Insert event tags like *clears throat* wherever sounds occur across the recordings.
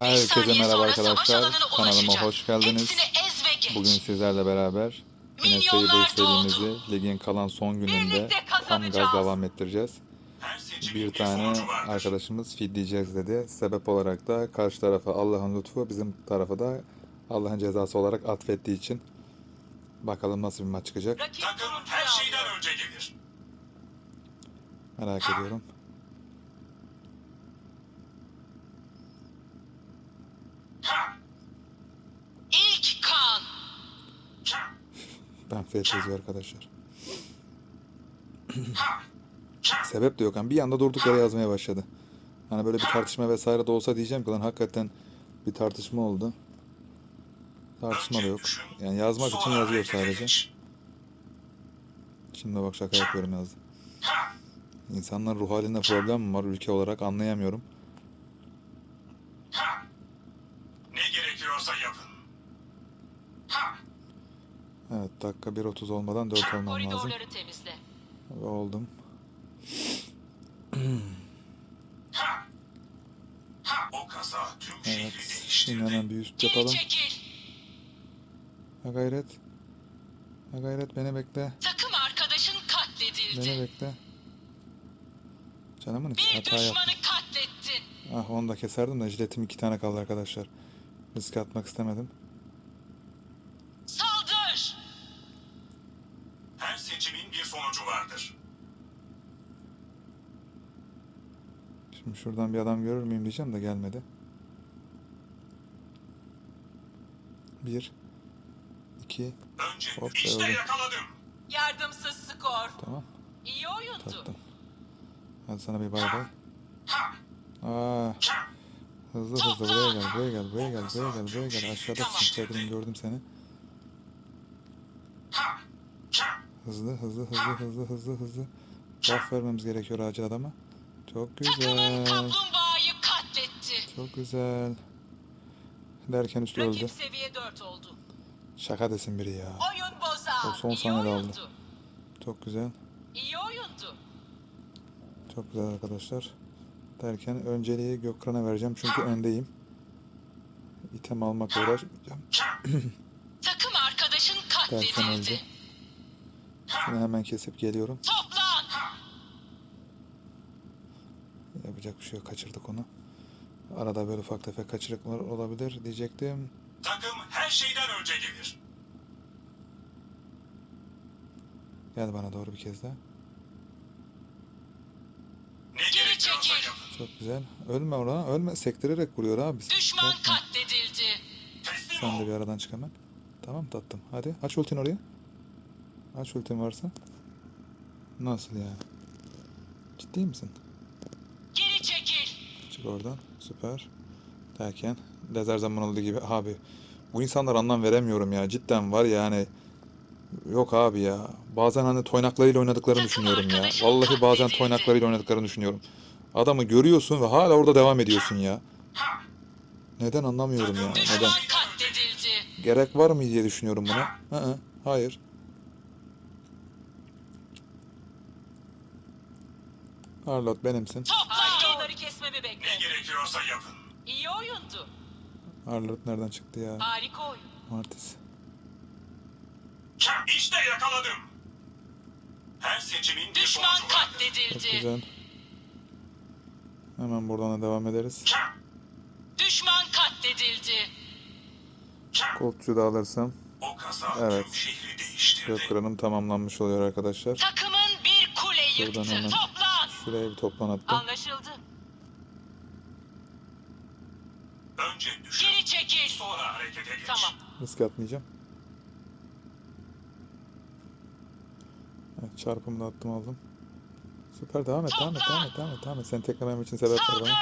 Herkese merhaba arkadaşlar. Kanalıma hoş geldiniz. Bugün sizlerle beraber yine Saber serimizi ligin kalan son gününde tam gaz devam ettireceğiz. Bir tane arkadaşımız feedleyeceğiz dedi. Sebep olarak da karşı tarafa Allah'ın lütfu, bizim tarafa da Allah'ın cezası olarak atfettiği için. Bakalım nasıl bir maç çıkacak. Rakip Takım turuncuyu her aldı. şeyden önce gelir. Merak ediyorum. İlk kan. Ben yazıyor arkadaşlar. Sebep de yok. Yani bir anda durduk yere yazmaya başladı. Hani böyle bir tartışma vesaire de olsa diyeceğim ki lan hakikaten bir tartışma oldu. Tartışma da yok. Yani yazmak için yazıyor sadece. Şimdi bak şaka yapıyorum yazdı. Ha! İnsanların ruh halinde problem mi var ülke olarak anlayamıyorum. Ha! Ne gerekiyorsa yapın. Ha! Evet dakika 1.30 olmadan 4 olmam lazım. Koridorları temizle. Ve oldum. *clears throat* Ha! Ha! O kaza tüm Evet. Şimdi hemen bir üst Geri yapalım. çekil. Ha gayret. Ha gayret beni bekle. Takım arkadaşın katledildi. Beni bekle. Canımın içi Bir hata yaptım. katlettin. Ah onu da keserdim de jiletim iki tane kaldı arkadaşlar. Riske atmak istemedim. Saldır. Her seçimin bir sonucu vardır. Şimdi şuradan bir adam görür müyüm diyeceğim de gelmedi. Bir. iki, Önce Hop, işte öyle. yakaladım. Yardımsız skor. Tamam. İyi oyundu. Tattım. Hadi sana bir bay bay. Aa, hızlı hızlı buraya gel, buraya gel, buraya gel, buraya gel, buraya gel. Aşağıdasın. Çakırın gördüm seni. Hızlı, hızlı, hızlı, hızlı, hızlı, hızlı. Buff vermemiz gerekiyor acil adama. Çok güzel. kaplumbağayı katletti. Çok güzel. Derken üstü öldü. Rakip seviye 4 oldu. Şaka desin biri ya. Oyun bozar. O son saniyede aldı. Çok güzel. Çok güzel arkadaşlar. Derken önceliği Gökhan'a vereceğim çünkü öndeyim. İtem almakla uğraşmayacağım. *clears throat* Takım arkadaşın Derken öldü. katledildi. Şunu hemen kesip geliyorum. Toplan. Yapacak bir şey yok. Kaçırdık onu. Arada böyle ufak tefek kaçırıklar olabilir diyecektim. Takım her şeyden önce gelir. Gel bana doğru bir kez daha. Ne Geri gerekiyorsa çekil. yapın. Çok güzel. Ölme orada. Ölme. Sektirerek vuruyor abi. Düşman Yapma. katledildi. Sen de bir aradan çık hemen. Tamam tattım. Hadi aç ultin oraya. Aç ultin varsa. Nasıl ya? Ciddi misin? Geri çekil. Çık oradan. Süper. Derken lazer zaman olduğu gibi abi bu insanlar anlam veremiyorum ya. Cidden var ya hani yok abi ya. Bazen hani toynaklarıyla oynadıklarını Takım düşünüyorum ya. Vallahi bazen toynaklarıyla oynadıklarını düşünüyorum. Adamı görüyorsun ve hala orada devam ediyorsun ya. Neden anlamıyorum ya. Neden? katledildi. Gerek var mı diye düşünüyorum buna. Hı hı. Hayır. Arlot benimsin. Toplan. Onları kesmemi Ne bekle. gerekiyorsa yapın. İyi oyundu. Arlot nereden çıktı ya? Harika oyun. Martis. İşte yakaladım. Her seçimin Düşman vardır. Çok katledildi. güzel. Hemen buradan da devam ederiz. Düşman katledildi. Koltuğu da alırsam O kaza Evet. tüm şehri değiştirdi. Gökran'ım tamamlanmış oluyor arkadaşlar. Takımın bir kule Şuradan yıktı. hemen. Toplan. Şuraya bir toplan attım. Anlaşıldı. Önce düşün. Geri çekil. Sonra harekete geç. Tamam. Risk atmayacağım. Evet, çarpımı da attım aldım. Süper devam et devam et devam et devam et devam et. Seni teklemem için sebep var bana.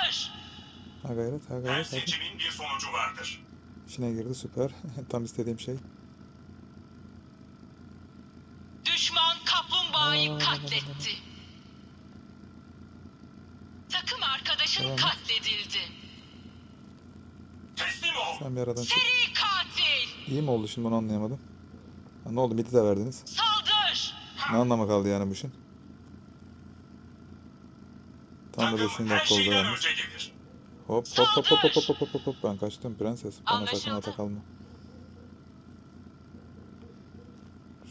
Ha gayret ha Her gayret hadi. seçimin bir sonucu vardır. İçine girdi süper. *laughs* Tam istediğim şey. Düşman kaplumbağayı katletti. Takım arkadaşın Tamam. katledildi. Teslim ol. Sen bir aradan çık. Seri katil. İyi mi oldu şimdi onu anlayamadım. Ha, ne oldu midi de verdiniz. Saldır. Ne anlamı kaldı yani bu işin? Tam da Takım 5. her dakika oldu yalnız. Hop hop hop hop hop hop hop hop hop ben kaçtım prenses. Bana sakın atak alma.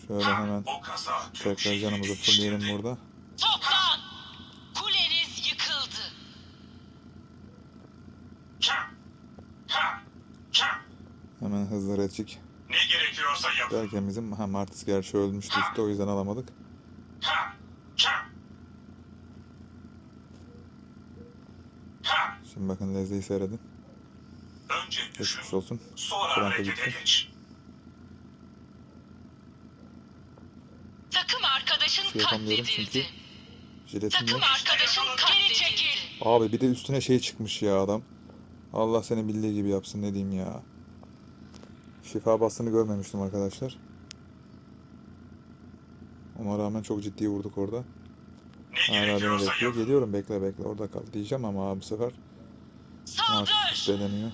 Şöyle hemen tekrar canımızı fullleyelim burada. Toplan. Kuleniz yıkıldı. Çam. Ha. Çam. Hemen hızlı redçik. Ne gerekiyorsa yapın. Derken bizim ha Martis gerçi ölmüştü üstte o yüzden alamadık. Ha. Çam. Ha. Şimdi bakın Leslie'yi seyredin. Önce düşün. Geçmiş olsun. Sonra harekete gitti. geç. Takım arkadaşın Şey yapamıyorum çünkü. katledildi. Jiletim Takım yok. arkadaşın geri çekil. Abi bir de üstüne şey çıkmış ya adam. Allah seni bildiği gibi yapsın ne diyeyim ya. Şifa bastığını görmemiştim arkadaşlar. Ona rağmen çok ciddi vurduk orada. Ne Hala beni gerekiyorsa bekliyor. Geliyorum bekle bekle orada kal diyeceğim ama abi bu sefer Martis Saldır. üsteleniyor.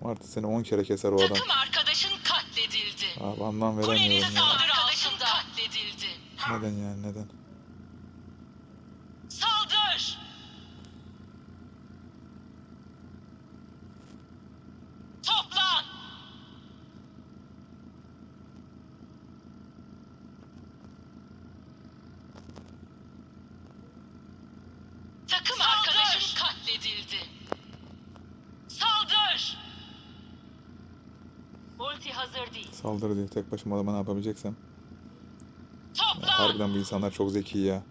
Martis seni 10 kere keser o adam. Takım arkadaşın katledildi. Abi anlam Kuleniz veremiyorum ya. saldırı altında. katledildi. Neden yani neden? Saldır. Toplan. Takım arkadaşın katledildi. Saldır. Ulti hazır değil. Saldırı diyor tek başıma adama ne yapabileceksem. Ya Toplan. harbiden bu insanlar çok zeki ya.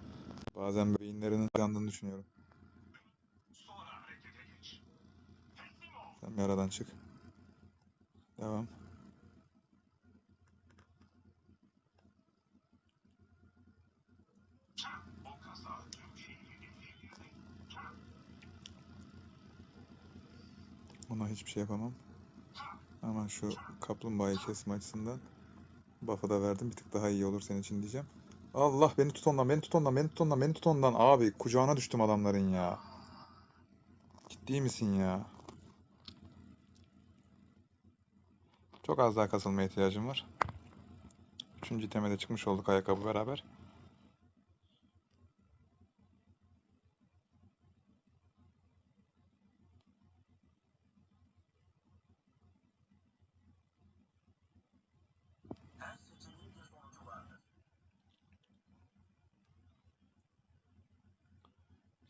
Bazen beyinlerinin yandığını düşünüyorum. Sen bir aradan çık. Devam. Ona hiçbir şey yapamam. Ama şu kaplumbağayı kesme açısından buff'ı da verdim. Bir tık daha iyi olur senin için diyeceğim. Allah beni tut ondan, beni tut ondan, beni tut ondan, beni tut ondan. Abi kucağına düştüm adamların ya. Ciddi misin ya? Çok az daha kasılmaya ihtiyacım var. Üçüncü iteme de çıkmış olduk ayakkabı beraber.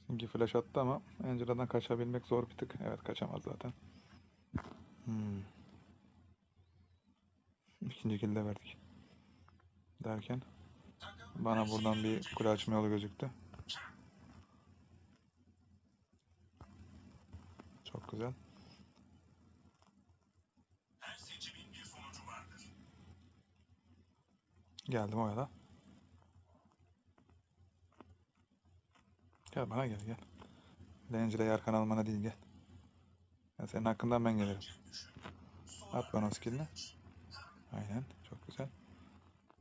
Çünkü flash attı ama Angela'dan kaçabilmek zor bir tık. Evet kaçamaz zaten. Hmm. İkinci kill de verdik. Derken bana buradan bir kule açma yolu gözüktü. Çok güzel. Her seçimin bir sonucu vardır. Geldim oyala. Gel bana gel gel. Angela arkan almana değil gel. Ya senin hakkından ben gelirim. At bana o skillini. Aynen. Çok güzel.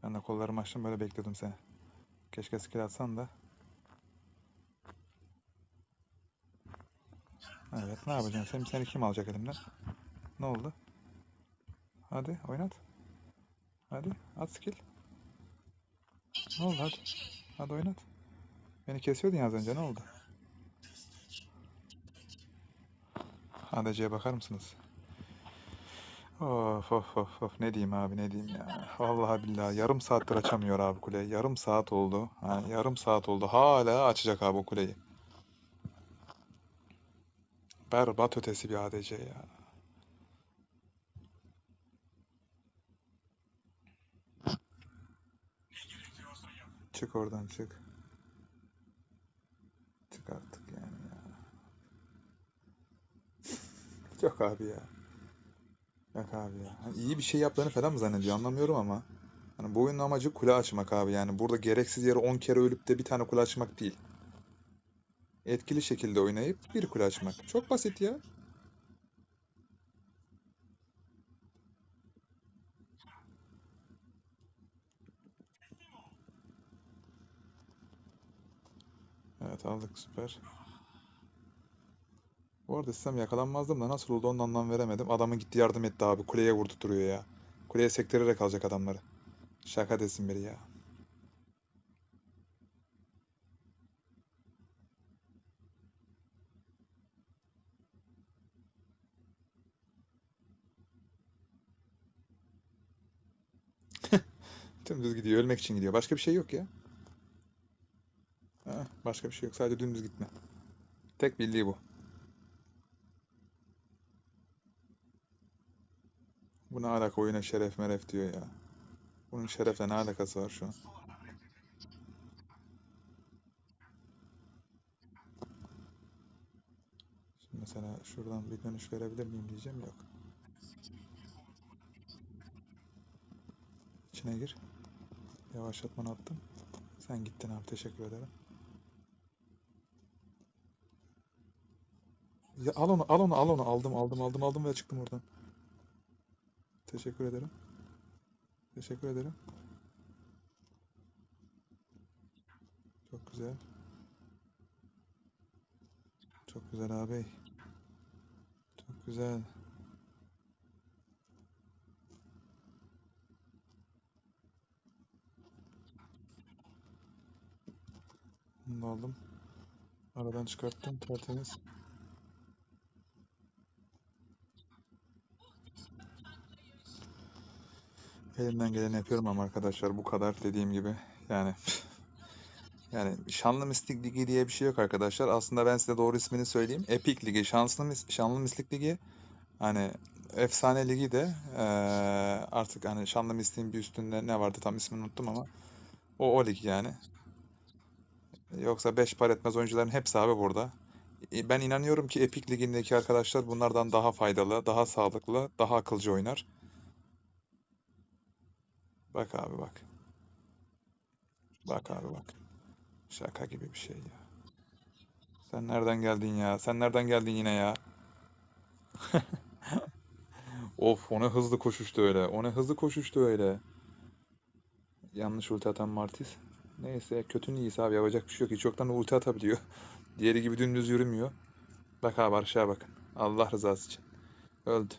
Ben de kollarımı açtım böyle bekliyordum seni. Keşke skill atsan da. Evet ne yapacaksın? Sen, seni kim alacak elimden? Ne oldu? Hadi oynat. Hadi at skill. Ne oldu hadi. Hadi oynat. Beni kesiyordun ya az önce ne oldu? ADC'ye bakar mısınız? Of of of of ne diyeyim abi ne diyeyim ya. Vallahi billahi yarım saattir açamıyor abi kuleyi. Yarım saat oldu. Ha, yarım saat oldu. Hala açacak abi o kuleyi. Berbat ötesi bir ADC ya. Çık oradan. Çık artık yani ya. Yok abi ya. Yok abi ya. Hani iyi bir şey yaptığını falan mı zannediyor anlamıyorum ama. Hani bu oyunun amacı kule açmak abi yani. Burada gereksiz yere 10 kere ölüp de bir tane kule açmak değil. Etkili şekilde oynayıp bir kule açmak. Çok basit ya. Evet aldık süper arada sistem yakalanmazdım da nasıl oldu onu anlam veremedim. Adamı gitti yardım etti abi. Kuleye vurdu duruyor ya. Kuleye sektirerek alacak adamları. Şaka desin biri ya. *laughs* Dümdüz gidiyor. Ölmek için gidiyor. Başka bir şey yok ya. Ha, başka bir şey yok. Sadece dümdüz gitme. Tek bildiği bu. Bu ne alaka oyuna şeref meref diyor ya. Bunun şerefle ne alakası var şu an? Şimdi mesela şuradan bir dönüş verebilir miyim diyeceğim yok. İçine gir. Yavaşlatmanı attım. Sen gittin abi teşekkür ederim. Ya al onu al onu al onu aldım aldım aldım aldım ve çıktım oradan. Teşekkür ederim. Teşekkür ederim. Çok güzel. Çok güzel abi. Çok güzel. Bunu aldım. Aradan çıkarttım tertemiz. Elimden geleni yapıyorum ama arkadaşlar bu kadar dediğim gibi yani yani Şanlı Mistik Ligi diye bir şey yok arkadaşlar. Aslında ben size doğru ismini söyleyeyim. Epic Ligi, Şanslı Şanlı Mistik Ligi hani Efsane Ligi de eee, artık hani Şanlı Mistik'in bir üstünde ne vardı tam ismini unuttum ama o o lig yani. Yoksa 5 par etmez oyuncuların hepsi abi burada. E, Ben inanıyorum ki Epic Ligi'ndeki arkadaşlar bunlardan daha faydalı, daha sağlıklı, daha akılcı oynar. Bak abi bak. Bak abi bak. Şaka gibi bir şey ya. Sen nereden geldin ya? Sen nereden geldin yine ya? *laughs* Of o ne hızlı koşuştu öyle. O ne hızlı koşuştu öyle. Yanlış ulti atan Martis. Neyse kötünün iyisi abi yapacak bir şey yok. Hiç yoktan ulti atabiliyor. *laughs* Diğeri gibi dümdüz yürümüyor. Bak abi aşağı bakın. Allah rızası için. Öldü.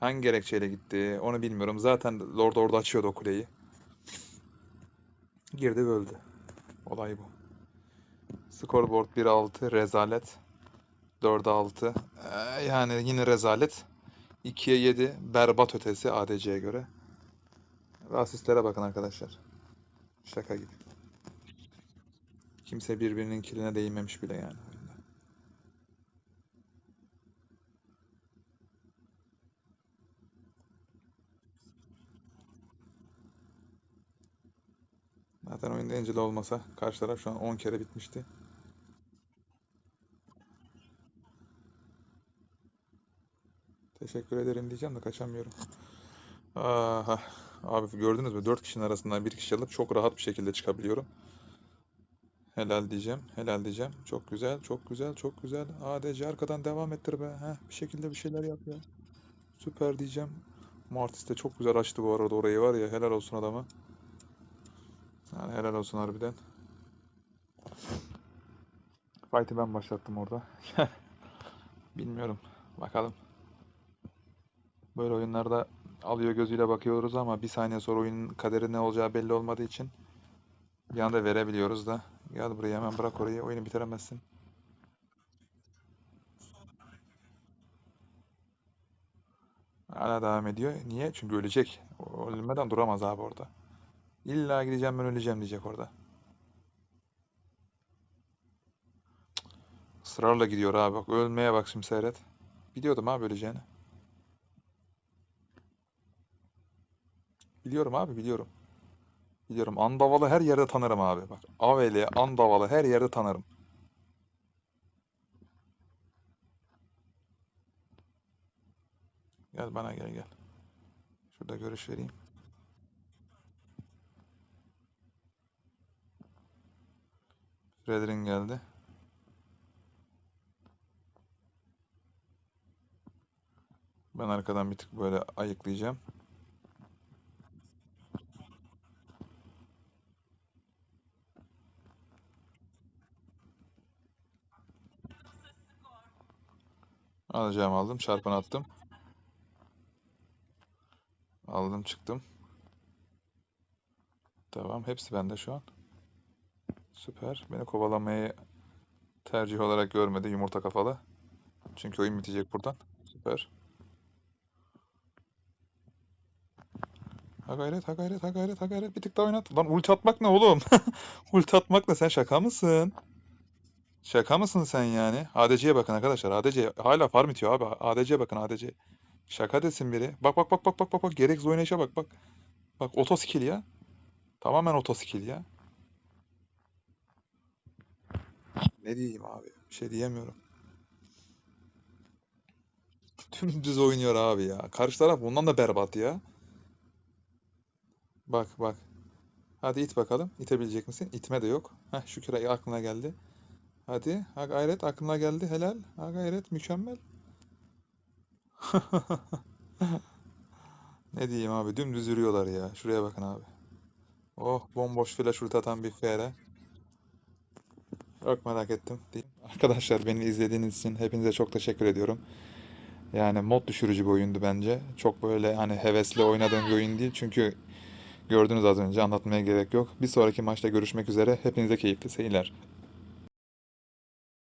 Hangi gerekçeyle gitti onu bilmiyorum. Zaten Lord orada açıyordu o kuleyi. Girdi ve öldü. Olay bu. Scoreboard 1-6 rezalet. 4'e 6. Ee, yani yine rezalet. 2'ye 7 berbat ötesi ADC'ye göre. Ve asistlere bakın arkadaşlar. Şaka gibi. Kimse birbirinin kiline değinmemiş bile yani. Angela olmasa karşı taraf şu an 10 kere bitmişti. Teşekkür ederim diyeceğim de kaçamıyorum. Aha. Abi gördünüz mü? 4 kişinin arasından bir kişi alıp çok rahat bir şekilde çıkabiliyorum. Helal diyeceğim. Helal diyeceğim. Çok güzel. Çok güzel. Çok güzel. ADC arkadan devam ettir be. Heh, bir şekilde bir şeyler yap ya. Süper diyeceğim. Mortis de çok güzel açtı bu arada orayı var ya. Helal olsun adama. Yani helal olsun harbiden. Fight'i ben başlattım orada. *laughs* Bilmiyorum. Bakalım. Böyle oyunlarda alıyor gözüyle bakıyoruz ama bir saniye sonra oyunun kaderi ne olacağı belli olmadığı için bir anda verebiliyoruz da. Gel buraya hemen bırak orayı. Oyunu bitiremezsin. Hala devam ediyor. Niye? Çünkü ölecek. Ölmeden duramaz abi orada. İlla gideceğim ben öleceğim diyecek orada. Israrla gidiyor abi. Bak ölmeye bak şimdi seyret. Biliyordum abi öleceğini. Biliyorum abi biliyorum. Biliyorum. Andavalı her yerde tanırım abi. Bak Aveli, Andavalı her yerde tanırım. Gel bana gel gel. Şurada görüş vereyim. Fredrin geldi. Ben arkadan bir tık böyle ayıklayacağım. Alacağım aldım. Çarpan attım. Aldım çıktım. Tamam. Hepsi bende şu an. Süper. Beni kovalamayı tercih olarak görmedi yumurta kafalı. Çünkü oyun bitecek buradan. Süper. Ha gayret, ha gayret, ha gayret, ha gayret. Bir tık daha oynat. Lan ulti atmak ne oğlum? *laughs* Ulti atmak ne? Sen şaka mısın? Şaka mısın sen yani? ADC'ye bakın arkadaşlar. ADC hala farm itiyor abi. ADC'ye bakın ADC. Şaka desin biri. Bak bak bak bak bak bak bak. Gereksiz oynayışa bak bak. Bak oto skill ya. Tamamen oto skill ya. Ne diyeyim abi? Bir şey diyemiyorum. *laughs* Dümdüz oynuyor abi ya. Karşı taraf bundan da berbat ya. Bak bak. Hadi it bakalım. İtebilecek misin? İtme de yok. Heh şükür aklına geldi. Hadi. Ha gayret aklına geldi. Helal. Ha gayret mükemmel. *laughs* Ne diyeyim abi? Dümdüz yürüyorlar ya. Şuraya bakın abi. Oh bomboş flash ulti atan bir fare. Çok merak ettim. Arkadaşlar beni izlediğiniz için hepinize çok teşekkür ediyorum. Yani mod düşürücü bir oyundu bence. Çok böyle hani hevesli oynadığım bir oyun değil. Çünkü gördünüz az önce anlatmaya gerek yok. Bir sonraki maçta görüşmek üzere. Hepinize keyifli seyirler.